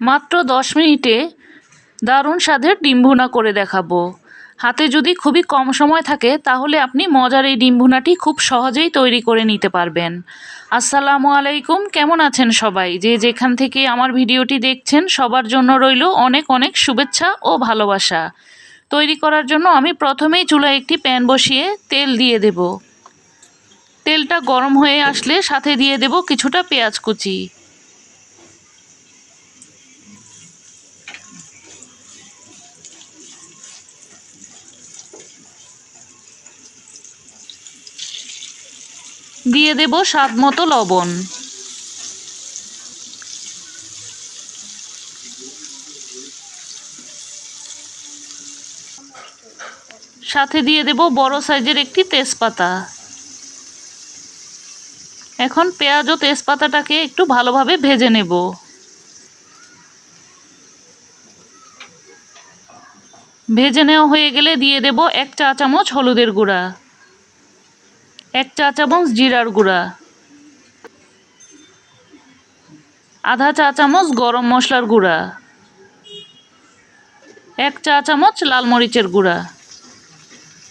মাত্র দশ মিনিটে দারুণ স্বাদের ডিম ভুনা করে দেখাবো। হাতে যদি খুবই কম সময় থাকে, তাহলে আপনি মজার এই ডিম ভুনাটি খুব সহজেই তৈরি করে নিতে পারবেন। আসসালামু আলাইকুম, কেমন আছেন সবাই? যে যেখান থেকে আমার ভিডিওটি দেখছেন, সবার জন্য রইল অনেক অনেক শুভেচ্ছা ও ভালোবাসা। তৈরি করার জন্য আমি প্রথমেই চুলায় একটি প্যান বসিয়ে তেল দিয়ে দেব। তেলটা গরম হয়ে আসলে সাথে দিয়ে দেব কিছুটা পেঁয়াজ কুচি। দিয়ে দেব স্বাদ মতো লবণ। সাথে দিয়ে দেব বড় সাইজের একটি তেজপাতা। এখন পেঁয়াজ ও তেজপাতাটাকে একটু ভালোভাবে ভেজে নেব। ভেজে নেওয়া হয়ে গেলে দিয়ে দেব এক চা চামচ হলুদের গুঁড়া। এক চা চামচ জিরার গুঁড়া, আধা চা চামচ গরম মশলার গুঁড়া, এক চা চামচ লাল মরিচের গুঁড়া।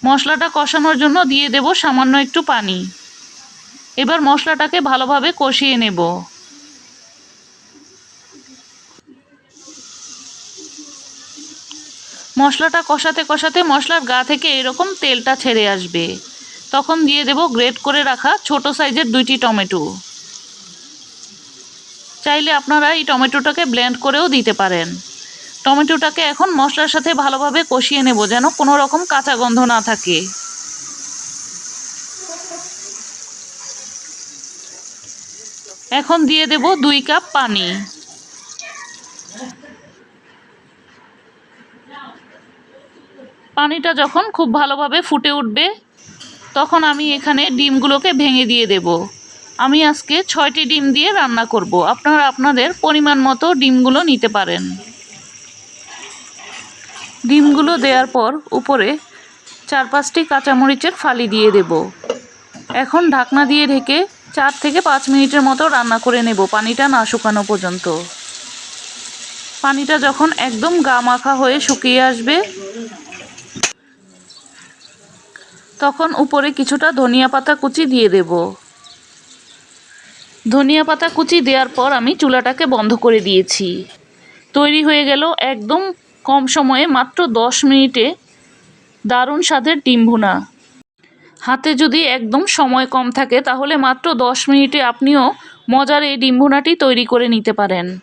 মশলাটা কষানোর জন্য দিয়ে দেব সামান্য একটু পানি। এবার মশলাটাকে ভালোভাবে কষিয়ে নেব। মশলাটা কষাতে কষাতে মশলার গা থেকে এরকম তেলটা ছেড়ে আসবে। তখন দিয়ে দেব গ্রেট করে রাখা ছোট সাইজের দুইটি টমেটো। চাইলে আপনারা এই টমেটোটাকে ব্লেন্ড করেও দিতে পারেন। টমেটোটাকে এখন মশলার সাথে ভালোভাবে কষিয়ে নেব যেন কোনো রকম কাঁচা গন্ধ না থাকে। এখন দিয়ে দেব দুই কাপ পানি। পানিটা যখন খুব ভালোভাবে ফুটে উঠবে তখন আমি এখানে ডিমগুলোকে ভেঙে দিয়ে দেব। আমি আজকে ছয়টি ডিম দিয়ে রান্না করব। আপনারা আপনাদের পরিমাণ মতো ডিমগুলো নিতে পারেন। ডিমগুলো দেওয়ার পর উপরে চার পাঁচটি কাঁচামরিচের ফালি দিয়ে দেব। এখন ঢাকনা দিয়ে ঢেকে চার থেকে পাঁচ মিনিটের মতো রান্না করে নেব। পানিটা না শুকানো পর্যন্ত। পানিটা যখন একদম গা মাখা হয়ে শুকিয়ে আসবে তখন উপরে কিছুটা ধনিয়া পাতা কুচি দিয়ে দেব। ধনিয়া পাতা কুচি দেওয়ার পর আমি চুলাটাকে বন্ধ করে দিয়েছি। তৈরি হয়ে গেল একদম কম সময়ে মাত্র দশ মিনিটে দারুণ স্বাদের ডিম ভুনা। হাতে যদি একদম সময় কম থাকে, তাহলে মাত্র দশ মিনিটে আপনিও মজার এই ডিম ভুনাটি তৈরি করে নিতে পারেন।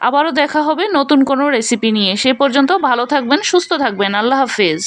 আবারও দেখা হবে নতুন কোনো রেসিপি নিয়ে। সে পর্যন্ত ভালো থাকবেন, সুস্থ থাকবেন। আল্লাহ হাফেজ।